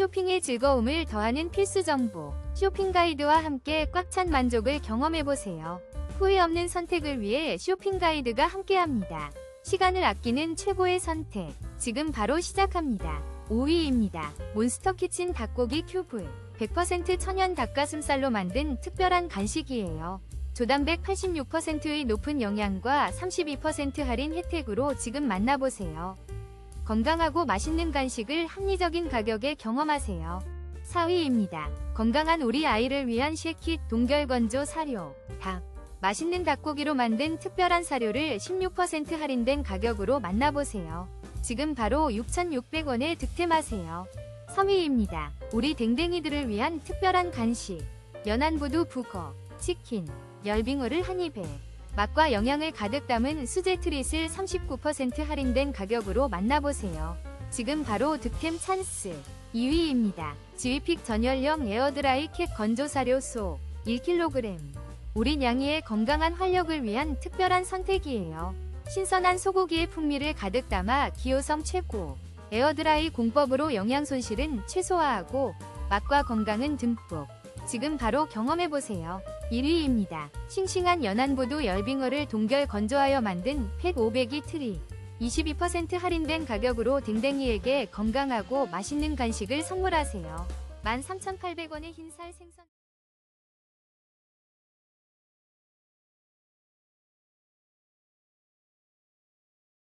쇼핑의 즐거움을 더하는 필수 정보. 쇼핑 가이드와 함께 꽉 찬 만족을 경험해보세요. 후회 없는 선택을 위해 쇼핑 가이드가 함께합니다. 시간을 아끼는 최고의 선택. 지금 바로 시작합니다. 5위입니다. 몬스터 키친 닭고기 큐브. 100% 천연 닭가슴살로 만든 특별한 간식이에요. 조단백 86%의 높은 영양과 32% 할인 혜택으로 지금 만나보세요. 건강하고 맛있는 간식을 합리적인 가격에 경험하세요. 4위입니다. 건강한 우리 아이를 위한 쉐킷 동결건조 사료. 닭. 맛있는 닭고기로 만든 특별한 사료를 16% 할인된 가격으로 만나보세요. 지금 바로 6,600원에 득템하세요. 3위입니다. 우리 댕댕이들을 위한 특별한 간식. 연안부두 북어, 치킨, 열빙어를 한 입에 맛과 영양을 가득 담은 수제 트릿을 39% 할인된 가격으로 만나보세요. 지금 바로 득템 찬스. 2위입니다. 지휘픽 전열형 에어드라이 캡 건조사료 소 1kg. 우리 냥이의 건강한 활력을 위한 특별한 선택이에요. 신선한 소고기의 풍미를 가득 담아 기호성 최고. 에어드라이 공법으로 영양 손실은 최소화하고 맛과 건강은 듬뿍. 지금 바로 경험해보세요. 1위입니다. 싱싱한 연안보도 열빙어를 동결 건조하여 만든 팩 500이 트리. 22% 할인된 가격으로 댕댕이에게 건강하고 맛있는 간식을 선물하세요. 13,800원의 흰살 생선